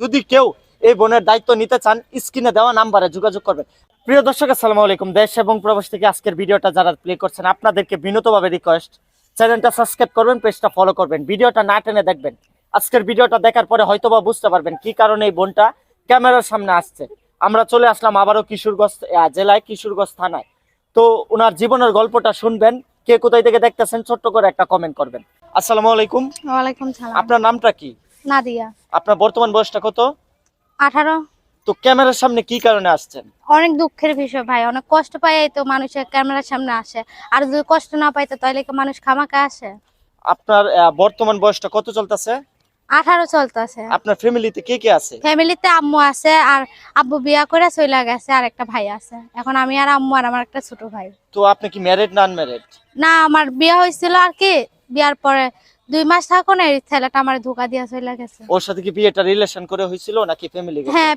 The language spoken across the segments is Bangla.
যদি কেউ এই বোনের দায়িত্ব নিতে চান স্ক্রিনে দেওয়া নাম্বারে যোগাযোগ করবেন। প্রিয় দর্শক আসসালামু আলাইকুম। দেশ এবং প্রবাস থেকে আজকের ভিডিওটা যারা প্লে করছেন আপনাদেরকে বিনীতভাবে রিকোয়েস্ট চ্যানেলটা সাবস্ক্রাইব করবেন পেজটা ফলো করবেন। ভিডিওটা না টেনে দেখবেন। আজকের ভিডিওটা দেখার পরে হয়তোবা বুঝতে পারবেন কি কারণে এই বোনটা ক্যামেরার সামনে আসছে। আমরা চলে আসলাম আবারও কিশোরগঞ্জ জেলায় কিশোরগঞ্জ থানায়। তো ওনার জীবনের গল্পটা শুনবেন কে কোথায় থেকে দেখতেছেন ছোট্ট করে একটা কমেন্ট করবেন। আসসালামু আলাইকুম। ওয়ালাইকুম সালাম। আপনার নামটা কি? নাদিয়া। আপনার বর্তমান বয়সটা কত? আঠারো। তো ক্যামেরার সামনে কি কারণে আসছেন? অনেক দুঃখের বিষয় ভাই অনেক কষ্ট পাই তো মানুষের ক্যামেরার সামনে আসে। আর যদি কষ্ট না পাইতো তাহলে কি মানুষ খামাকে আসে? আপনার বর্তমান বয়সটা কত চলতেছে? আঠারো চলতেছে। আপনার ফ্যামিলিতে কে কে আছে? ফ্যামিলিতে আম্মু আছে আর আব্বু বিয়া করে চলে গেছে আর একটা ভাই আছে। এখন আমি আর আম্মু আর আমার একটা ছোট ভাই। তো আপনি কি ম্যারিড না আনম্যারিড না আমার বিয়া হয়েছিল আর কি বিয়ার পরে দুই মাস থাকো না এই ছেলেটা আমার ধোকা দিয়া চলে গেছে। ওর সাথে কি বিয়েটা রিলেশন করে হয়েছিল নাকি ফ্যামিলি হ্যাঁ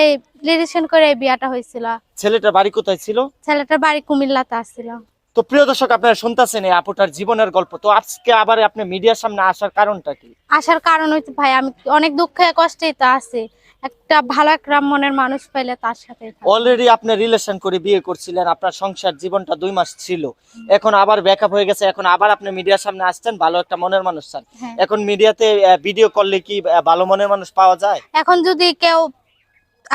এই রিলেশন করে এই বিয়াটা হয়েছিল ছেলেটার বাড়ি কোথায় ছিল? ছেলেটার বাড়ি কুমিল্লাতে আসছিল তো প্রিয় দর্শক আপনারা শুনতেছেন এই আপুটার জীবনের গল্প। তো আজকে আবার আপনি মিডিয়ার সামনে আসার কারণটা কি? আসার কারণ হইতে ভাই আমি অনেক দুঃখে কষ্টেই তো আছি। একটা ভালো মনের মানুষ পাইলে তার সাথে অলরেডি আপনি রিলেশন করে বিয়ে করছিলেন আপনার সংসার জীবনটা দুই মাস ছিল। এখন আবার ব্যাকআপ হয়ে গেছে এখন আবার আপনি মিডিয়ার সামনে আসছেন ভালো একটা মনের মানুষ চান হ্যাঁ। এখন মিডিয়াতে ভিডিও করলে কি ভালো মনের মানুষ পাওয়া যায়? এখন যদি কেউ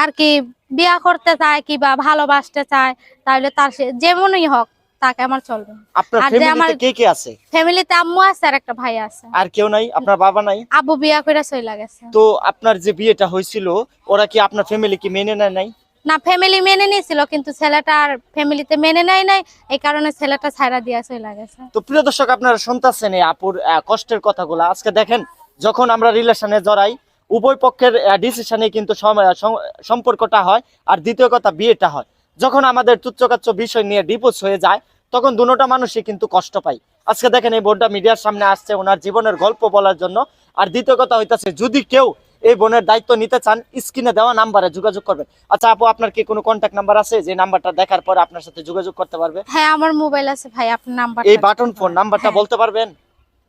আর কি বিয়া করতে চায় কিবা ভালোবাসতে চায় তাহলে তার যেমনই হোক তাকে আমার চলবে। আপনার ফ্যামিলিতে কে কে আছে? ফ্যামিলিতে আম্মু আছে আর একটা ভাই আছে। আর কেউ নাই? আপনার বাবা নাই? আব্বু বিয়া চলে গেছে। তো আপনার যে বিয়েটা হয়েছিল ওরা কি আপনার ফ্যামিলি কি মেনে নেয় নাই? না ফ্যামিলি মেনে নিয়েছিল কিন্তু ছেলেটা আর ফ্যামিলিতে মেনে নেয় নাই এই কারণে ছেলেটা ছাইরা দিয়া চলে গেছে। তো প্রিয় দর্শক আপনারা শুনতেছেন এই আপুর কষ্টের কথাগুলো। আজকে দেখেন যখন আমরা রিলেশনে জড়াই উভয় পক্ষের ডিসিশনে কিন্তু সম- সম- সম্পর্কটা হয় আর দ্বিতীয় কথা বিয়েটা হয়। যখন আমাদের তুচ্ছকাচ্ছ বিষয় নিয়ে ডিপোজ হয়ে যায় তখন দুটোটা মানুষই কিন্তু কষ্ট পায়। আজকে দেখেন এই বোনটা মিডিয়ার সামনে আসছে ওনার জীবনের গল্প বলার জন্য। আর দ্বিতীয় কথা হইতেছে যদি কেউ এই বোনের দায়িত্ব নিতে চান স্ক্রিনে দেওয়া নাম্বারে যোগাযোগ করবেন। আচ্ছা আপু আপনার কি কোনো কন্ট্যাক্ট নাম্বার আছে? যে নাম্বারটা দেখার পর আপনার সাথে যোগাযোগ করতে পারবে। হ্যাঁ আমার মোবাইল আছে ভাই আপনার নাম্বার এই বাটন ফোন নাম্বারটা হ্যাঁ। বলতে পারবেন?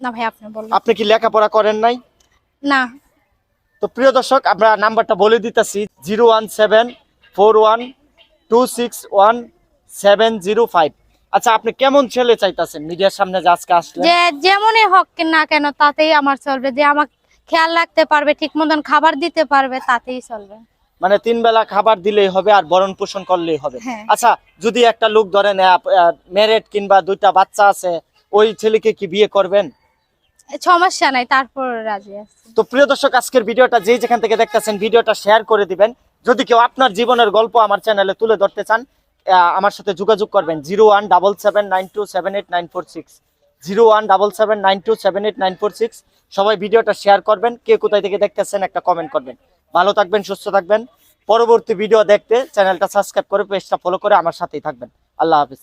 না ভাই আপনি বলুন। আপনি কি লেখাপড়া করেন নাই? না। তো প্রিয় দর্শক আমরা নাম্বারটা বলে দিতেছি zero one seven four one two six one seven zero five আচ্ছা আপনি কেমন ছেলে চাইতেছেন? মিডিয়ার সামনে যে আজকে আসলেন। যে যেমনই হোক না কেন তাতেই আমার চলবে। যে আমার খেয়াল রাখতে পারবে ঠিক মতন খাবার দিতে পারবে তাতেই চলবে। মানে তিন বেলা খাবার দিলেই হবে আর বরণ পোষণ করলেই হবে। হ্যাঁ। আচ্ছা যদি একটা লোক ধরেন ম্যারেড কিংবা দুইটা বাচ্চা আছে ওই ছেলেকে কি বিয়ে করবেন? সমস্যা নাই, তারপর রাজি আছে। তো প্রিয় দর্শক, আজকের ভিডিওটা যেই যেখান থেকে দেখতেছেন, ভিডিওটা শেয়ার করে দিবেন। যদি কেউ আপনার জীবনের গল্প আমার চ্যানেলে তুলে ধরতে চান আমার সাথে যোগাযোগ করবেন zero one double seven nine two seven eight nine four six. Zero one double seven nine two seven eight nine four six. সবাই ভিডিওটা শেয়ার করবেন, কে কোথায় থেকে দেখতেছেন একটা কমেন্ট করবেন। ভালো থাকবেন, সুস্থ থাকবেন। পরবর্তী ভিডিও দেখতে চ্যানেলটা সাবস্ক্রাইব করে পেজটা ফলো করে আমার সাথেই থাকবেন। আল্লাহ হাফিজ।